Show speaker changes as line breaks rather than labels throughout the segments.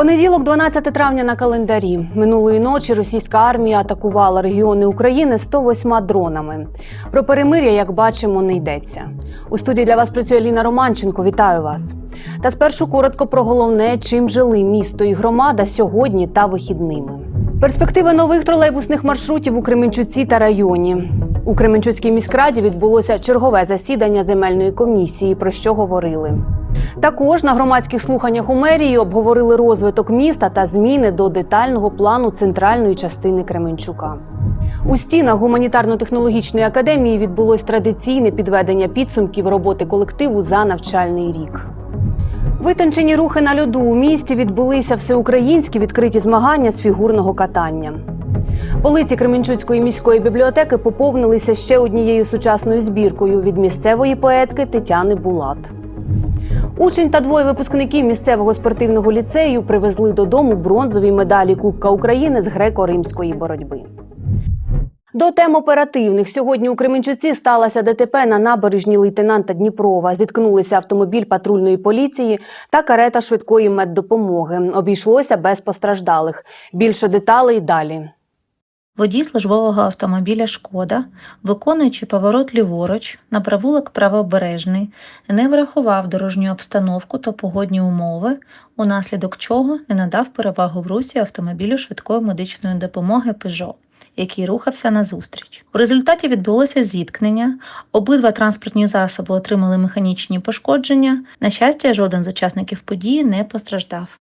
Понеділок, 12 травня на календарі. Минулої ночі російська армія атакувала регіони України 108 дронами. Про перемир'я, як бачимо, не йдеться. У студії для вас працює Ліна Романченко. Вітаю вас. Та спершу коротко про головне, чим жили місто і громада сьогодні та вихідними. Перспективи нових тролейбусних маршрутів у Кременчуці та районі. У Кременчуцькій міськраді відбулося чергове засідання земельної комісії, про що говорили. Також на громадських слуханнях у мерії обговорили розвиток міста та зміни до детального плану центральної частини Кременчука. У стінах гуманітарно-технологічної академії відбулось традиційне підведення підсумків роботи колективу за навчальний рік. Витончені рухи на льоду у місті відбулися всеукраїнські відкриті змагання з фігурного катання. Полиці Кременчуцької міської бібліотеки поповнилися ще однією сучасною збіркою від місцевої поетки Тетяни Булат. Учень та двоє випускників місцевого спортивного ліцею привезли додому бронзові медалі Кубка України з греко-римської боротьби. До тем оперативних сьогодні у Кременчуці сталося ДТП на набережні лейтенанта Дніпрова. Зіткнулися автомобіль патрульної поліції та карета швидкої меддопомоги. Обійшлося без постраждалих. Більше деталей далі.
Водій службового автомобіля Шкода, виконуючи поворот ліворуч на провулок Правобережний, не врахував дорожню обстановку та погодні умови, унаслідок чого не надав перевагу в русі автомобілю швидкої медичної допомоги Peugeot, який рухався назустріч. У результаті відбулося зіткнення. Обидва транспортні засоби отримали механічні пошкодження. На щастя, жоден з учасників події не постраждав.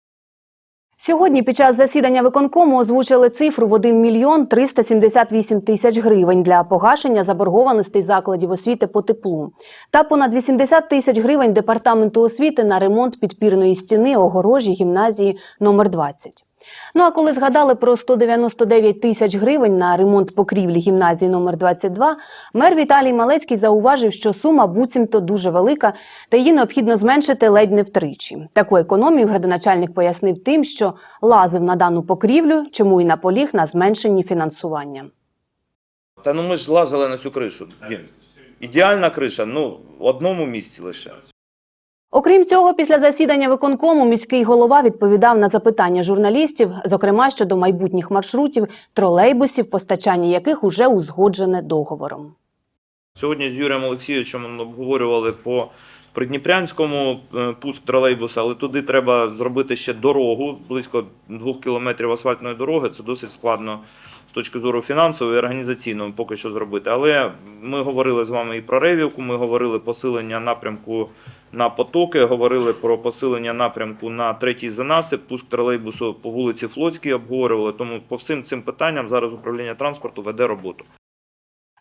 Сьогодні під час засідання виконкому озвучили цифру в 1 мільйон 378 тисяч гривень для погашення заборгованостей закладів освіти по теплу та понад 80 тисяч гривень департаменту освіти на ремонт підпірної стіни огорожі гімназії номер 20. Ну а коли згадали про 199 тисяч гривень на ремонт покрівлі гімназії номер 22, мер Віталій Малецький зауважив, що сума буцімто дуже велика, та її необхідно зменшити ледь не втричі. Таку економію градоначальник пояснив тим, що лазив на дану покрівлю, чому і наполіг на зменшенні фінансування.
Та ну ми ж лазили на цю кришу. Ідеальна криша, ну, в одному місці лише.
Окрім цього, після засідання виконкому міський голова відповідав на запитання журналістів, зокрема щодо майбутніх маршрутів, тролейбусів, постачання яких уже узгоджене договором.
Сьогодні з Юрієм Олексійовичем обговорювали по Придніпрянському е, пуск тролейбуса, але туди треба зробити ще дорогу, близько двох кілометрів асфальтної дороги. Це досить складно з точки зору фінансової і організаційної поки що зробити. Але ми говорили з вами і про Ревівку, ми говорили посилення напрямку на потоки, говорили про посилення напрямку на третій занасип, пуск тролейбусу по вулиці Флотській обговорювали. Тому по всім цим питанням зараз управління транспорту веде роботу.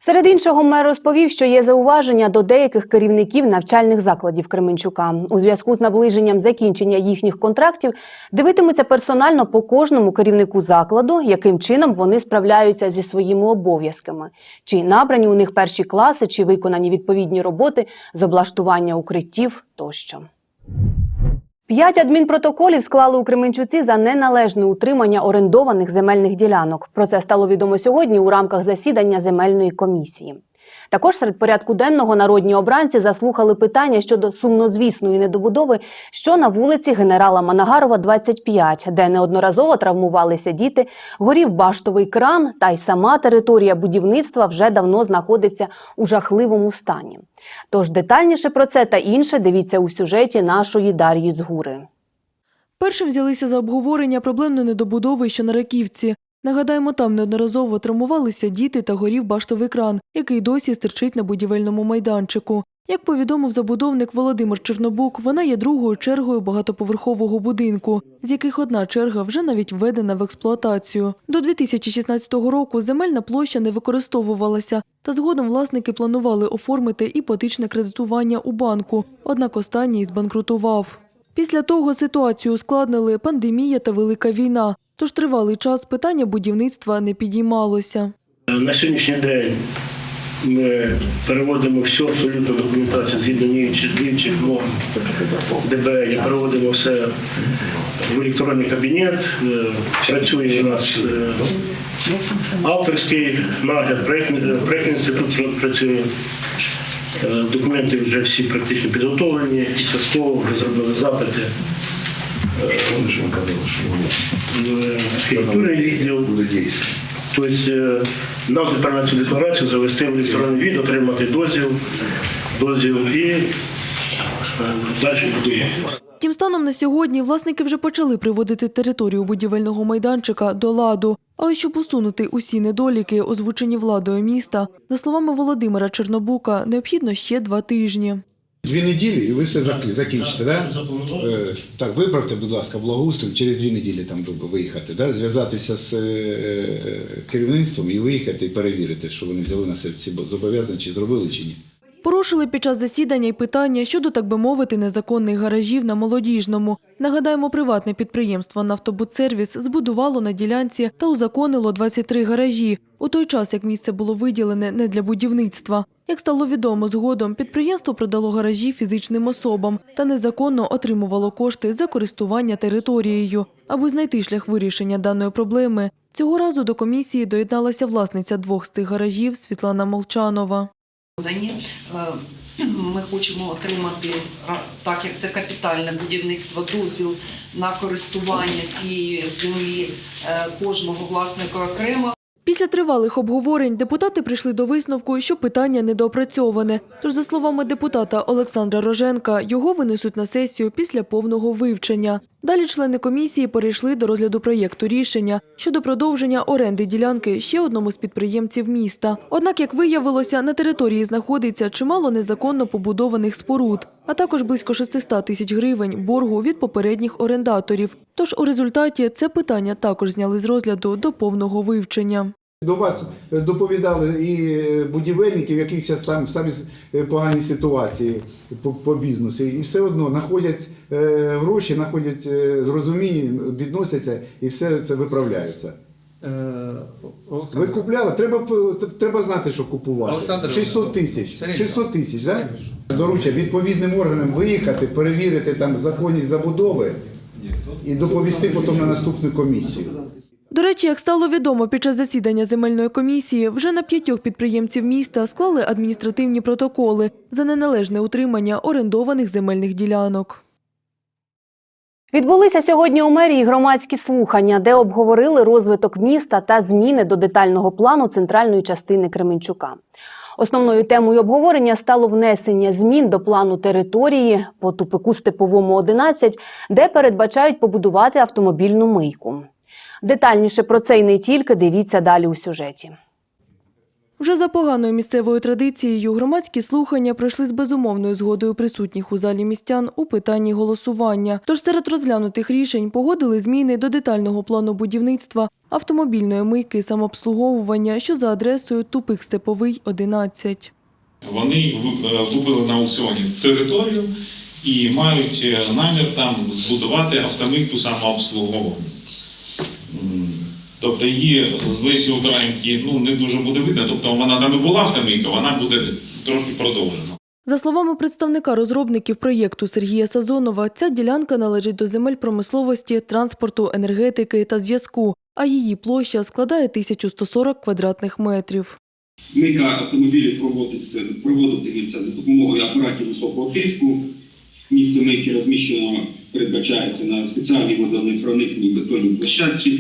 Серед іншого, мер розповів, що є зауваження до деяких керівників навчальних закладів Кременчука. У зв'язку з наближенням закінчення їхніх контрактів дивитимуться персонально по кожному керівнику закладу, яким чином вони справляються зі своїми обов'язками, чи набрані у них перші класи, чи виконані відповідні роботи з облаштування укриттів тощо. П'ять адмінпротоколів склали у Кременчуці за неналежне утримання орендованих земельних ділянок. Про це стало відомо сьогодні у рамках засідання земельної комісії. Також серед порядку денного народні обранці заслухали питання щодо сумнозвісної недобудови, що на вулиці генерала Манагарова, 25, де неодноразово травмувалися діти, горів баштовий кран, та й сама територія будівництва вже давно знаходиться у жахливому стані. Тож детальніше про це та інше дивіться у сюжеті нашої Дар'ї Згури.
Першим взялися за обговорення проблемної недобудови, що на Раківці. Нагадаємо, там неодноразово травмувалися діти та горів баштовий кран, який досі стирчить на будівельному майданчику. Як повідомив забудовник Володимир Чернобук, вона є другою чергою багатоповерхового будинку, з яких одна черга вже навіть введена в експлуатацію. До 2016 року земельна площа не використовувалася, та згодом власники планували оформити іпотечне кредитування у банку, однак останній збанкрутував. Після того ситуацію ускладнили пандемія та велика війна, тож тривалий час питання будівництва не підіймалося.
На сьогоднішній день Ми переводимо всю абсолютно документацію згідно діючих норм ДБР, переводимо все в електронний кабінет. Е, Працює у нас е, авторський нагляд, проєктний проєктний інститут працює. Е, Документи вже всі практично підготовлені, частково вже зробили запити. В архітектурний відділ. Тобто е, нам тепер на цю декларацію завести в електронний від, отримати дозвіл, дозвіл і далі будуємо.
Тим станом на сьогодні власники вже почали приводити територію будівельного майданчика до ладу. А щоб усунути усі недоліки, озвучені владою міста, за словами Володимира Чернобука, необхідно ще два тижні.
Дві неділі і ви все зак- закінчите, да? Е, Так, виправте, будь ласка, благоустрій через дві неділі там виїхати, да? зв'язатися з е, керівництвом і виїхати і перевірити, що вони взяли на себе ці зобов'язання, чи зробили, чи ні.
Порушили під час засідання й питання щодо, так би мовити, незаконних гаражів на молодіжному. Нагадаємо, приватне підприємство «Нафтобудсервіс» збудувало на ділянці та узаконило 23 гаражі, у той час як місце було виділене не для будівництва. Як стало відомо згодом, підприємство продало гаражі фізичним особам та незаконно отримувало кошти за користування територією. Аби знайти шлях вирішення даної проблеми, цього разу до комісії доєдналася власниця двох з тих гаражів Світлана Молчанова.
Е, ми хочемо отримати, так як це капітальне будівництво, дозвіл на користування цієї землі е, кожного власника окремо.
Після тривалих обговорень депутати прийшли до висновку, що питання недоопрацьоване. Тож, за словами депутата Олександра Роженка, його винесуть на сесію після повного вивчення. Далі члени комісії перейшли до розгляду проєкту рішення щодо продовження оренди ділянки ще одному з підприємців міста. Однак, як виявилося, на території знаходиться чимало незаконно побудованих споруд, а також близько 600 тисяч гривень боргу від попередніх орендаторів. Тож у результаті це питання також зняли з розгляду до повного вивчення.
До вас доповідали і е, будівельники, в яких зараз сам, самі погані ситуації по, по бізнесу. І все одно знаходять е, гроші, знаходять е, зрозуміння, відносяться і все це виправляється.
Е,
Ви купляли, треба, треба знати, що купувати.
Олександр
600 тисяч.
Сергій
600 тисяч? Да? Доруча відповідним органам виїхати, перевірити там законність забудови і доповісти потім на наступну комісію.
До речі, як стало відомо під час засідання земельної комісії, вже на п'ятьох підприємців міста склали адміністративні протоколи за неналежне утримання орендованих земельних ділянок.
Відбулися сьогодні у мерії громадські слухання, де обговорили розвиток міста та зміни до детального плану центральної частини Кременчука. Основною темою обговорення стало внесення змін до плану території по тупику Степовому 11, де передбачають побудувати автомобільну мийку. Детальніше про це і не тільки дивіться далі у сюжеті.
Вже за поганою місцевою традицією громадські слухання пройшли з безумовною згодою присутніх у залі містян у питанні голосування. Тож серед розглянутих рішень погодили зміни до детального плану будівництва автомобільної мийки самообслуговування, що за адресою Тупик Степовий 11.
Вони в- е, купили на аукціоні територію і мають е, намір там збудувати автомийку самообслуговування. Тобто її з Лесі Українки ну, не дуже буде видно, тобто вона там і була автомийка, вона буде трохи продовжена.
За словами представника розробників проєкту Сергія Сазонова, ця ділянка належить до земель промисловості, транспорту, енергетики та зв'язку, а її площа складає 1140 квадратних метрів.
Мийка автомобілів проводиться, проводитиметься за допомогою апаратів високого тиску. Місце мийки розміщено, передбачається на спеціальній водонепроникній бетонній площадці,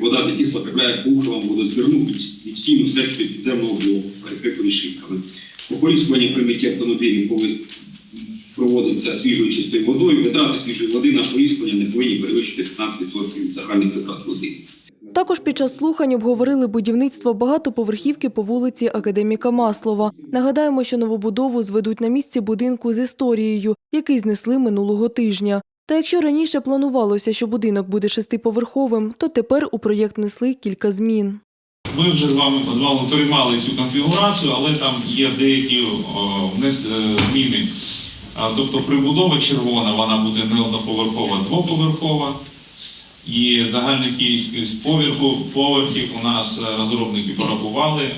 вода з яких потрапляє по ухилам водозбірну під стіну секцію підземного блоку, перекриту рішитками. Ополіскування примиття автомобілів коли проводиться свіжою чистою водою, витрати свіжої води на ополіскування не повинні перевищити 15% від загальних витрат води.
Також під час слухань обговорили будівництво багатоповерхівки по вулиці Академіка Маслова. Нагадаємо, що новобудову зведуть на місці будинку з історією, який знесли минулого тижня. Та якщо раніше планувалося, що будинок буде шестиповерховим, то тепер у проєкт несли кілька змін.
Ми вже з вами, вами приймали цю конфігурацію, але там є деякі е, зміни. Тобто прибудова червона, вона буде не одноповерхова, а двоповерхова. І загальна кількість поверхів у нас е, розробники порахували. Е,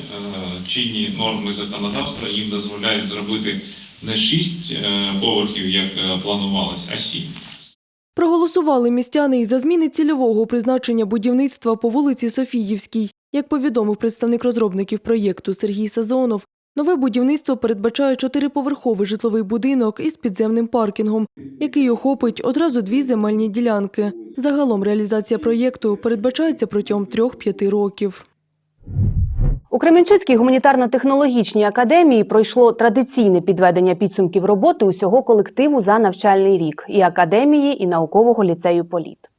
Чинні норми законодавства їм дозволяють зробити не 6 поверхів, як е, планувалось, а 7.
Проголосували містяни і за зміни цільового призначення будівництва по вулиці Софіївській. Як повідомив представник розробників проєкту Сергій Сазонов, нове будівництво передбачає чотириповерховий житловий будинок із підземним паркінгом, який охопить одразу дві земельні ділянки. Загалом реалізація проєкту передбачається протягом трьох-п'яти років.
У Кременчуцькій гуманітарно-технологічній академії пройшло традиційне підведення підсумків роботи усього колективу за навчальний рік і академії, і наукового ліцею Політ.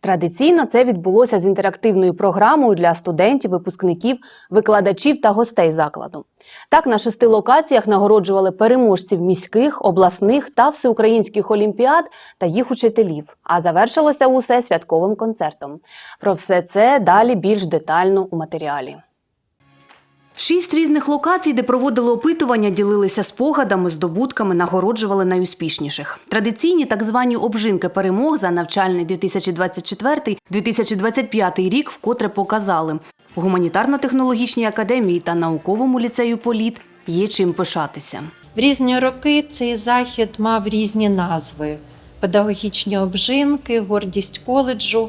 Традиційно це відбулося з інтерактивною програмою для студентів, випускників, викладачів та гостей закладу. Так, на шести локаціях нагороджували переможців міських, обласних та всеукраїнських олімпіад та їх учителів. А завершилося усе святковим концертом. Про все це далі більш детально у матеріалі. Шість різних локацій, де проводили опитування, ділилися спогадами, здобутками, нагороджували найуспішніших. Традиційні так звані обжинки перемог за навчальний 2024-2025 рік вкотре показали. У гуманітарно-технологічній академії та науковому ліцею Політ є чим пишатися.
В різні роки цей захід мав різні назви: педагогічні обжинки, гордість коледжу.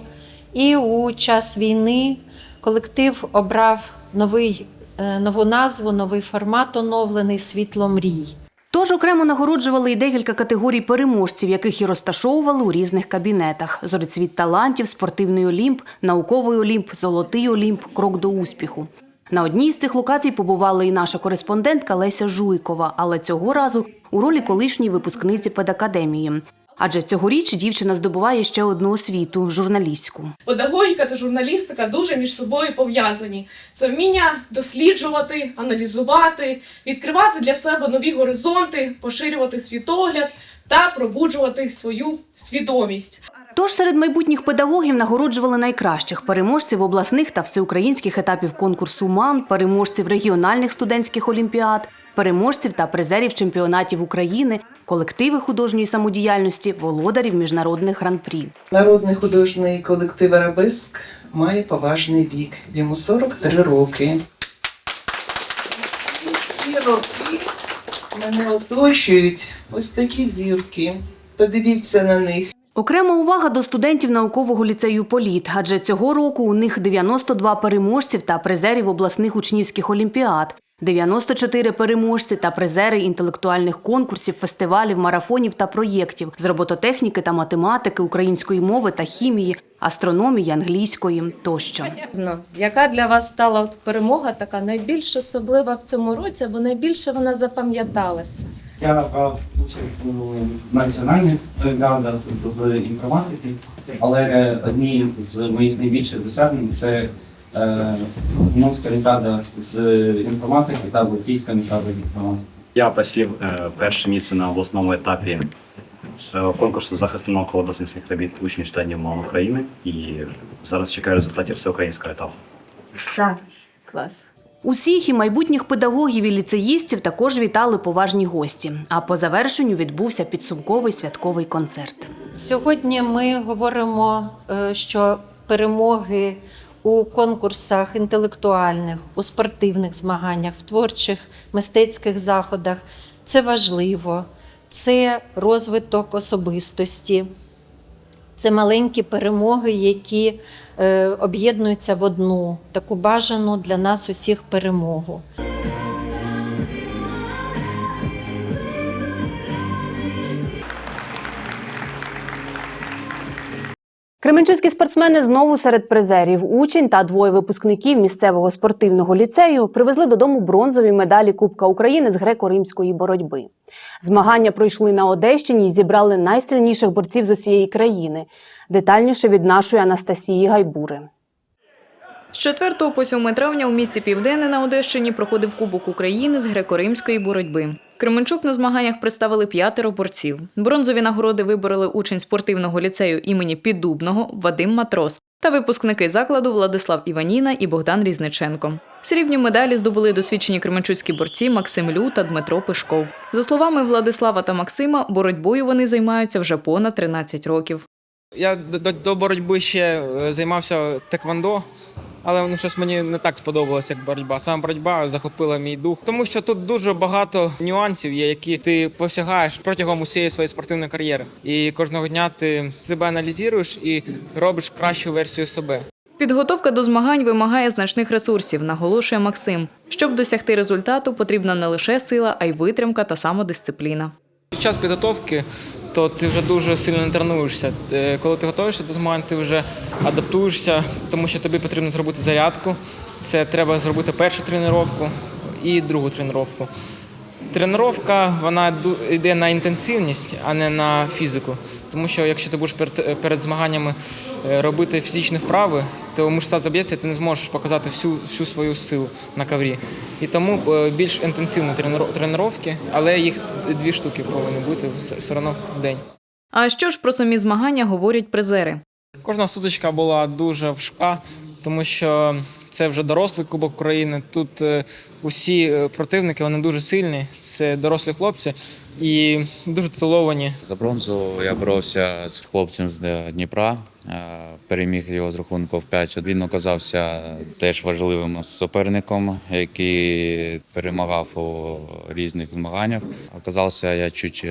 І у час війни колектив обрав новий, нову назву, новий формат оновлений світло мрій.
Тож окремо нагороджували і декілька категорій переможців, яких і розташовували у різних кабінетах: зорецвіт талантів, спортивний олімп, науковий олімп, золотий олімп, крок до успіху. На одній з цих локацій побувала і наша кореспондентка Леся Жуйкова, але цього разу у ролі колишньої випускниці педакадемії. Адже цьогоріч дівчина здобуває ще одну освіту журналістську.
Педагогіка та журналістика дуже між собою пов'язані. Це вміння досліджувати, аналізувати, відкривати для себе нові горизонти, поширювати світогляд та пробуджувати свою свідомість.
Тож серед майбутніх педагогів нагороджували найкращих переможців обласних та всеукраїнських етапів конкурсу МАН, переможців регіональних студентських олімпіад, переможців та призерів чемпіонатів України, колективи художньої самодіяльності, володарів міжнародних гран-прі.
Народний художній колектив Арабеск має поважний вік. Йому 43 роки. Роки мене оточують ось такі зірки. Подивіться на них.
Окрема увага до студентів наукового ліцею Політ, адже цього року у них 92 переможців та призерів обласних учнівських олімпіад, 94 переможці та призери інтелектуальних конкурсів, фестивалів, марафонів та проєктів з робототехніки та математики, української мови та хімії, астрономії, англійської тощо.
Ну, Яка для вас стала от перемога така найбільш особлива в цьому році, або найбільше вона запам'яталася?
Я брав участь у національних олімпіадах з інформатики, але одні з моїх найбільших досягнень це е, Уманська олімпіада з інформатики та Балтійська олімпіада з інформатики.
Я посів е, перше місце на обласному етапі е, конкурсу захисту науково-дослідних робіт учнів читання мов України і зараз чекаю результатів всеукраїнського етапу.
Так, клас.
Усіх і майбутніх педагогів і ліцеїстів також вітали поважні гості. А по завершенню відбувся підсумковий святковий концерт.
Сьогодні ми говоримо, е, що перемоги у конкурсах інтелектуальних, у спортивних змаганнях, в творчих мистецьких заходах це важливо, це розвиток особистості. Це маленькі перемоги, які е, об'єднуються в одну таку бажану для нас усіх перемогу.
Кременчуцькі спортсмени знову серед призерів. Учень та двоє випускників місцевого спортивного ліцею привезли додому бронзові медалі Кубка України з греко-римської боротьби. Змагання пройшли на Одещині і зібрали найсильніших борців з усієї країни. Детальніше від нашої Анастасії Гайбури.
З 4 по 7 травня у місті Південне на Одещині проходив Кубок України з греко-римської боротьби. Кременчук на змаганнях представили п'ятеро борців. Бронзові нагороди вибороли учень спортивного ліцею імені Піддубного Вадим Матрос та випускники закладу Владислав Іваніна і Богдан Різниченко. Срібні медалі здобули досвідчені кременчуцькі борці Максим Лю та Дмитро Пишков. За словами Владислава та Максима, боротьбою вони займаються вже понад 13 років.
Я до, боротьби ще е, займався теквондо, але ну, щось мені не так сподобалося, як боротьба. Саме боротьба захопила мій дух, тому що тут дуже багато нюансів є, які ти посягаєш протягом усієї своєї спортивної кар'єри. І кожного дня ти себе аналізуєш і робиш кращу версію себе.
Підготовка до змагань вимагає значних ресурсів, наголошує Максим. Щоб досягти результату, потрібна не лише сила, а й витримка та самодисципліна.
Під час підготовки то ти вже дуже сильно не тренуєшся. Е, Коли ти готуєшся до змагань, ти вже адаптуєшся, тому що тобі потрібно зробити зарядку. Це треба зробити першу тренування і другу тренування. Тренування вона ду- йде на інтенсивність, а не на фізику. Тому що якщо ти будеш перед, перед змаганнями е, робити фізичні вправи, то мишця заб'ється, ти не зможеш показати всю, всю свою силу на коврі. І тому е, більш інтенсивні тренування, але їх дві штуки повинні бути все- все одно в день.
А що ж про самі змагання говорять призери?
Кожна сутичка була дуже важка, тому що це вже дорослий Кубок України. Тут е, усі е, противники вони дуже сильні. Це дорослі хлопці і дуже титуловані.
За бронзу я боровся з хлопцем з Дніпра, е, переміг його з рахунку в 5. Він оказався теж важливим суперником, який перемагав у різних змаганнях. Оказався я чуть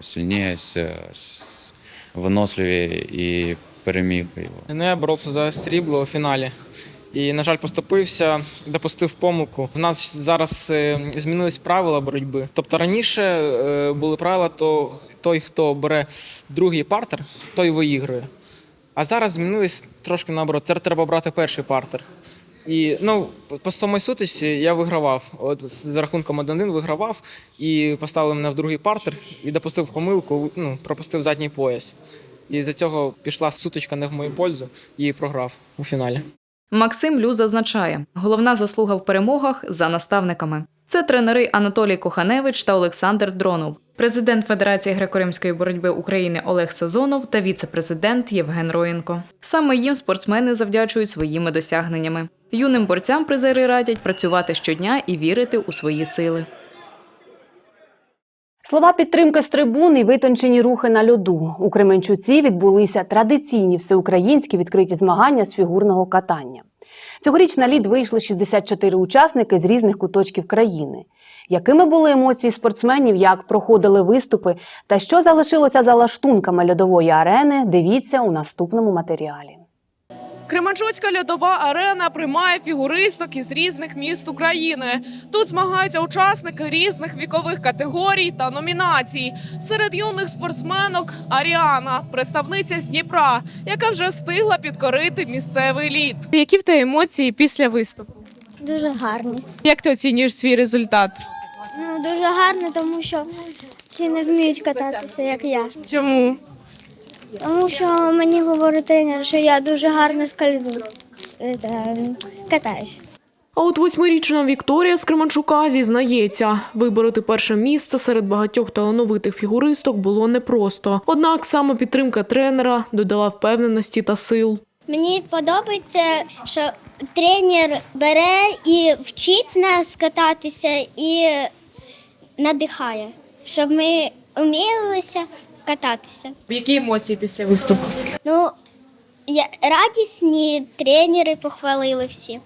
сильніше, виносливіше і переміг його.
Я боровся за срібло у фіналі. І, на жаль, поступився, допустив помилку. В нас зараз е, змінились правила боротьби. Тобто раніше е, були правила, то той, хто бере другий партер, той виігрує. А зараз змінились трошки наоборот. Тепер треба брати перший партер. І ну, по- самій сутичці я вигравав. От за рахунком 1-1 вигравав і поставили мене в другий партер і допустив помилку, ну, пропустив задній пояс. І за цього пішла сутичка не в мою пользу і програв у фіналі.
Максим Лю зазначає, головна заслуга в перемогах за наставниками. Це тренери Анатолій Коханевич та Олександр Дронов, президент Федерації греко-римської боротьби України Олег Сазонов та віце-президент Євген Роєнко. Саме їм спортсмени завдячують своїми досягненнями. Юним борцям призери радять працювати щодня і вірити у свої сили.
Слова підтримки з трибун і витончені рухи на льоду. У Кременчуці відбулися традиційні всеукраїнські відкриті змагання з фігурного катання. Цьогоріч на лід вийшли 64 учасники з різних куточків країни. Якими були емоції спортсменів, як проходили виступи та що залишилося за лаштунками льодової арени, дивіться у наступному матеріалі.
Кременчуцька льодова арена приймає фігуристок із різних міст України. Тут змагаються учасники різних вікових категорій та номінацій. Серед юних спортсменок Аріана, представниця з Дніпра, яка вже встигла підкорити місцевий лід. Які в тебе емоції після виступу?
Дуже гарно.
Як ти оцінюєш свій результат?
Ну дуже гарно, тому що всі не вміють кататися, як я.
Чому?
Тому що мені говорить тренер, що я дуже гарно скользу. Е, та, Катаюсь.
А от восьмирічна Вікторія з Кременчука зізнається, вибороти перше місце серед багатьох талановитих фігуристок було непросто. Однак саме підтримка тренера додала впевненості та сил.
Мені подобається, що тренер бере і вчить нас кататися і надихає, щоб ми вмілися кататися.
Які емоції після виступу?
Ну, я, радісні тренери похвалили всі.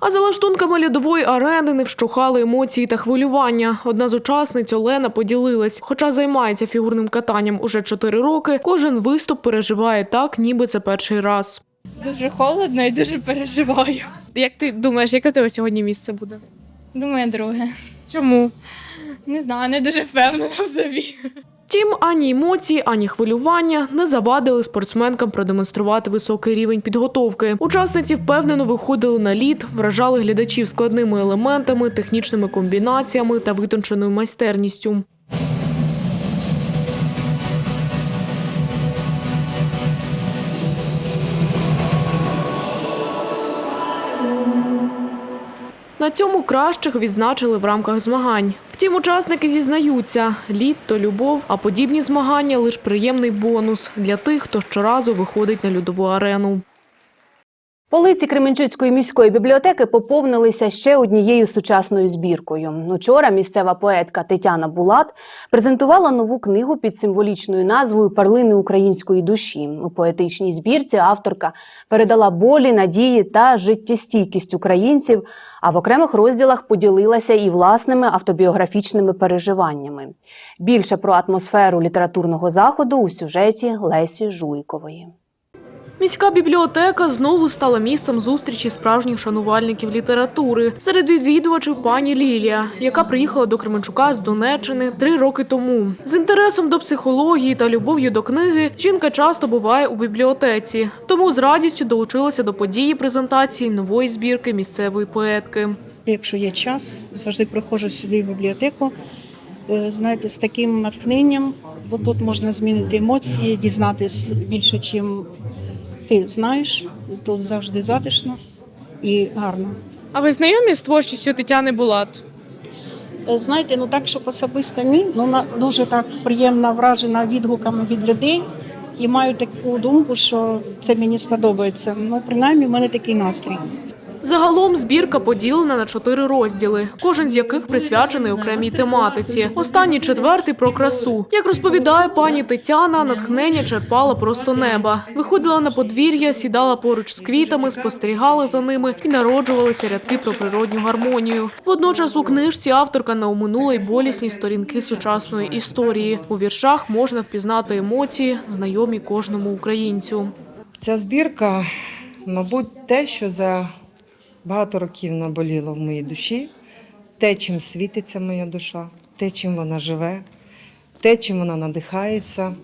А за лаштунками льодової арени не вщухали емоції та хвилювання. Одна з учасниць Олена поділилась. Хоча займається фігурним катанням уже 4 роки, кожен виступ переживає так, ніби це перший раз.
Дуже холодно і дуже переживаю. Як ти думаєш, яке тебе сьогодні місце буде?
Думаю, друге.
Чому?
Не знаю, не дуже впевнена в собі.
Втім, ані емоції, ані хвилювання не завадили спортсменкам продемонструвати високий рівень підготовки. Учасниці впевнено виходили на лід, вражали глядачів складними елементами, технічними комбінаціями та витонченою майстерністю. На цьому кращих відзначили в рамках змагань. Втім, учасники зізнаються, лід то любов, а подібні змагання лише приємний бонус для тих, хто щоразу виходить на льодову арену.
Полиці Кременчуцької міської бібліотеки поповнилися ще однією сучасною збіркою. Учора місцева поетка Тетяна Булат презентувала нову книгу під символічною назвою Перлини української душі. У поетичній збірці авторка передала болі, надії та життєстійкість українців, а в окремих розділах поділилася і власними автобіографічними переживаннями. Більше про атмосферу літературного заходу у сюжеті Лесі Жуйкової.
Міська бібліотека знову стала місцем зустрічі справжніх шанувальників літератури. Серед відвідувачів пані Лілія, яка приїхала до Кременчука з Донеччини три роки тому. З інтересом до психології та любов'ю до книги жінка часто буває у бібліотеці, тому з радістю долучилася до події презентації нової збірки місцевої поетки.
Якщо є час, завжди приходжу сюди в бібліотеку. е, Знаєте, з таким натхненням, бо тут можна змінити емоції, дізнатись більше, чим ти знаєш. Тут завжди затишно і гарно.
А ви знайомі з творчістю Тетяни Булат?
Е, Знаєте, ну так, щоб особисто ні, ну вона дуже так приємно вражена відгуками від людей і маю таку думку, що це мені сподобається. Ну, принаймні, в мене такий настрій.
Загалом збірка поділена на чотири розділи, кожен з яких присвячений окремій тематиці. Останній четвертий про красу. Як розповідає пані Тетяна, натхнення черпала просто неба. Виходила на подвір'я, сідала поруч з квітами, спостерігала за ними і народжувалися рядки про природню гармонію. Водночас у книжці авторка не оминула й болісні сторінки сучасної історії. У віршах можна впізнати емоції, знайомі кожному українцю.
Ця збірка, мабуть, те, що за багато років наболіло в моїй душі, те, чим світиться моя душа, те, чим вона живе, те, чим вона надихається.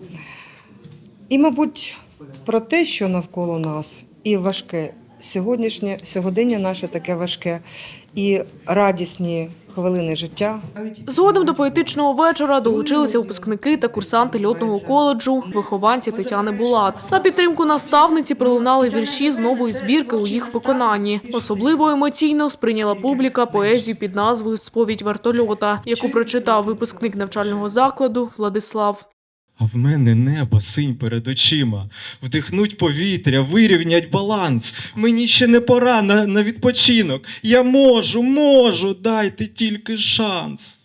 І, мабуть, про те, що навколо нас, і важке сьогоднішнє сьогодення наше таке важке, і радісні хвилини життя.
Згодом до поетичного вечора долучилися випускники та курсанти льотного коледжу, вихованці Тетяни Булат. На підтримку наставниці пролунали вірші з нової збірки у їх виконанні. Особливо емоційно сприйняла публіка поезію під назвою Сповідь вертольота, яку прочитав випускник навчального закладу Владислав.
А в мене небо синь перед очима. Вдихнуть повітря, вирівнять баланс. Мені ще не пора на, на відпочинок. Я можу, можу, дайте тільки шанс.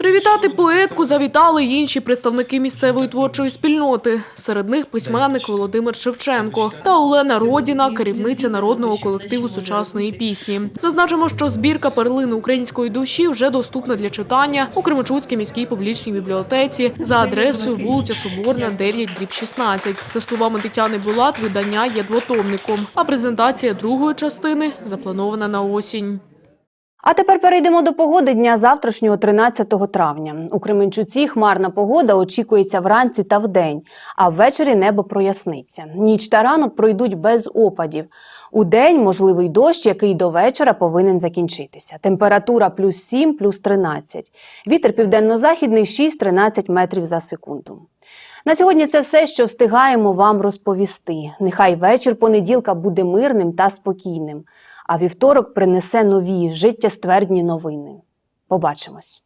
Привітати поетку завітали й інші представники місцевої творчої спільноти. Серед них письменник Володимир Шевченко та Олена Родіна, керівниця народного колективу сучасної пісні. Зазначимо, що збірка перлини української душі вже доступна для читання у Кременчуцькій міській публічній бібліотеці за адресою вулиця Соборна, 9 дріб 16. За словами Тетяни Булат, видання є двотомником, а презентація другої частини запланована на осінь.
А тепер перейдемо до погоди дня завтрашнього 13 травня. У Кременчуці хмарна погода очікується вранці та вдень, а ввечері небо проясниться. Ніч та ранок пройдуть без опадів. У день можливий дощ, який до вечора повинен закінчитися. Температура плюс 7, плюс 13. Вітер південно-західний 6-13 метрів за секунду. На сьогодні це все, що встигаємо вам розповісти. Нехай вечір понеділка буде мирним та спокійним, а вівторок принесе нові життєствердні новини. Побачимось.